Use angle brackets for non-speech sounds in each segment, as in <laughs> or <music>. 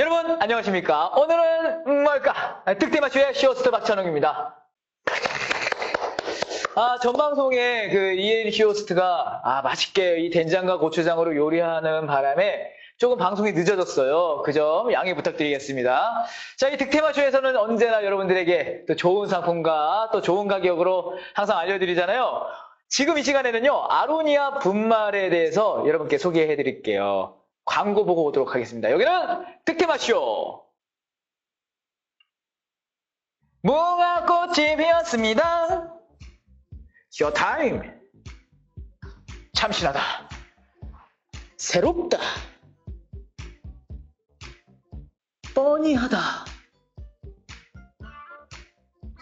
여러분 안녕하십니까? 오늘은 뭘까? 득템마쇼의 쇼호스트 박찬웅입니다. 아, 전 방송에 그 이엔 쇼호스트가 아, 맛있게 이 된장과 고추장으로 요리하는 바람에 조금 방송이 늦어졌어요. 그 점 양해 부탁드리겠습니다. 자, 이 득템마쇼에서는 언제나 여러분들에게 또 좋은 상품과 또 좋은 가격으로 항상 알려드리잖아요. 지금 이 시간에는요, 아로니아 분말에 대해서 여러분께 소개해 드릴게요. 광고 보고 오도록 하겠습니다. 여기는 득템마쇼! 무화꽃이 피었습니다. 쇼타임! 참신하다. 새롭다. 뻔히하다.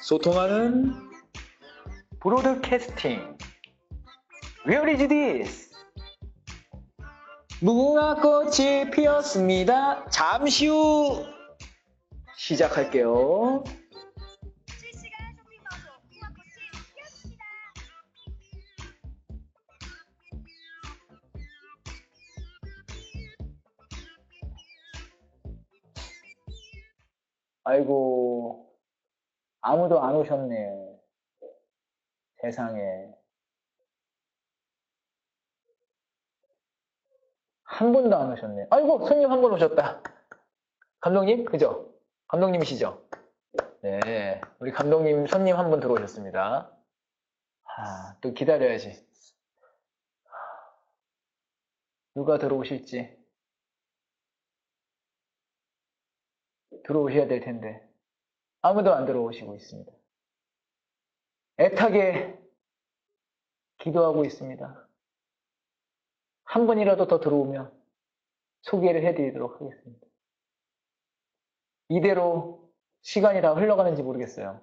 소통하는 브로드캐스팅. Where is this? 무궁화꽃이 피었습니다. 잠시 후 시작할게요. 아이고, 아무도 안 오셨네. 세상에. 한 분도 안 오셨네. 아이고, 손님 한분 오셨다. 감독님? 그죠? 감독님이시죠? 네. 우리 감독님, 손님 한 분 들어오셨습니다. 아, 또 기다려야지. 누가 들어오실지. 들어오셔야 될 텐데. 아무도 안 들어오시고 있습니다. 애타게 기도하고 있습니다. 한 분이라도 더 들어오면 소개를 해드리도록 하겠습니다. 이대로 시간이 다 흘러가는지 모르겠어요.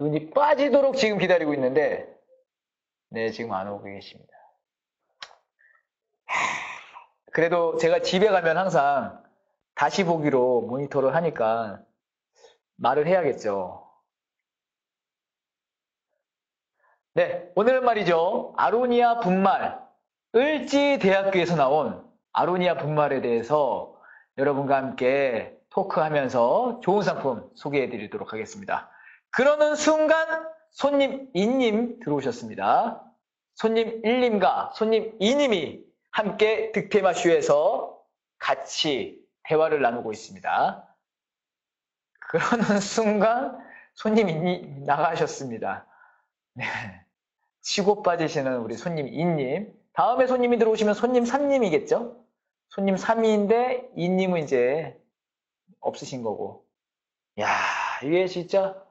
눈이 빠지도록 지금 기다리고 있는데, 네, 지금 안 오고 계십니다. 그래도 제가 집에 가면 항상 다시 보기로 모니터를 하니까 말을 해야겠죠. 네, 오늘은 말이죠. 아로니아 분말, 을지대학교에서 나온 아로니아 분말에 대해서 여러분과 함께 토크하면서 좋은 상품 소개해 드리도록 하겠습니다. 그러는 순간 손님 2님 들어오셨습니다. 손님 1님과 손님 2님이 함께 득테마쇼에서 같이 대화를 나누고 있습니다. 그러는 순간 손님이 나가셨습니다. 네. 치고 빠지시는 우리 손님 2님. 다음에 손님이 들어오시면 손님 3님이겠죠? 손님 3위인데 2님은 이제 없으신 거고. 야, 이게 진짜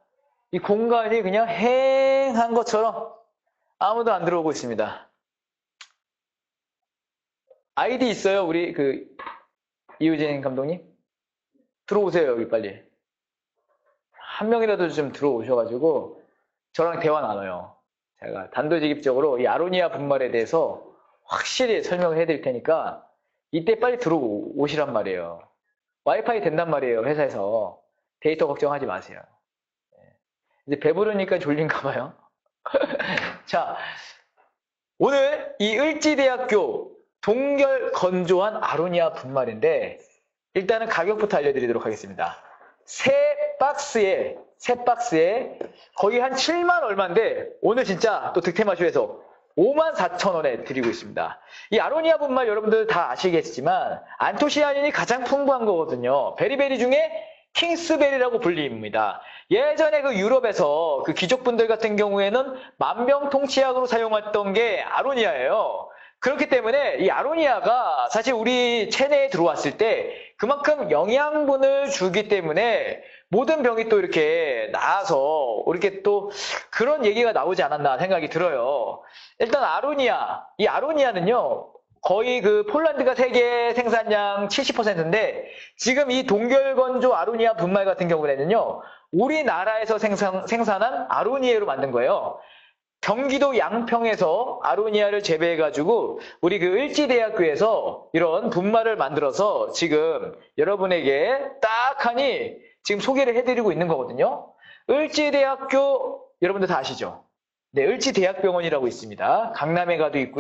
이 공간이 그냥 휑한 것처럼 아무도 안 들어오고 있습니다. 아이디 있어요, 우리 그 이우진 감독님? 들어오세요, 여기 빨리. 한 명이라도 좀 들어오셔가지고 저랑 대화 나눠요. 제가 단도직입적으로 이 아로니아 분말에 대해서 확실히 설명을 해드릴 테니까 이때 빨리 들어오시란 말이에요. 와이파이 된단 말이에요, 회사에서. 데이터 걱정하지 마세요. 네. 이제 배부르니까 졸린가 봐요. <laughs> 자, 오늘 이 을지대학교 동결 건조한 아로니아 분말인데 일단은 가격부터 알려드리도록 하겠습니다. 세 박스에 세 박스에 거의 한 7만 얼마인데 오늘 진짜 또 득템마쇼에서 5만 4천 원에 드리고 있습니다. 이 아로니아 분말 여러분들 다 아시겠지만 안토시아닌이 가장 풍부한 거거든요. 베리베리 중에 킹스베리라고 불립니다. 예전에 그 유럽에서 그 귀족분들 같은 경우에는 만병통치약으로 사용했던 게 아로니아예요. 그렇기 때문에 이 아로니아가 사실 우리 체내에 들어왔을 때 그만큼 영양분을 주기 때문에 모든 병이 또 이렇게 나아서 이렇게 또 그런 얘기가 나오지 않았나 생각이 들어요. 일단 아로니아, 이 아로니아는요, 거의 그 폴란드가 세계 생산량 70%인데 지금 이 동결건조 아로니아 분말 같은 경우에는요, 우리나라에서 생산, 생산한 아로니아로 만든 거예요. 경기도 양평에서 아로니아를 재배해가지고 우리 그 을지대학교에서 이런 분말을 만들어서 지금 여러분에게 딱 하니 지금 소개를 해드리고 있는 거거든요. 을지대학교 여러분들 다 아시죠? 네, 을지대학병원이라고 있습니다. 강남에 가도 있고요.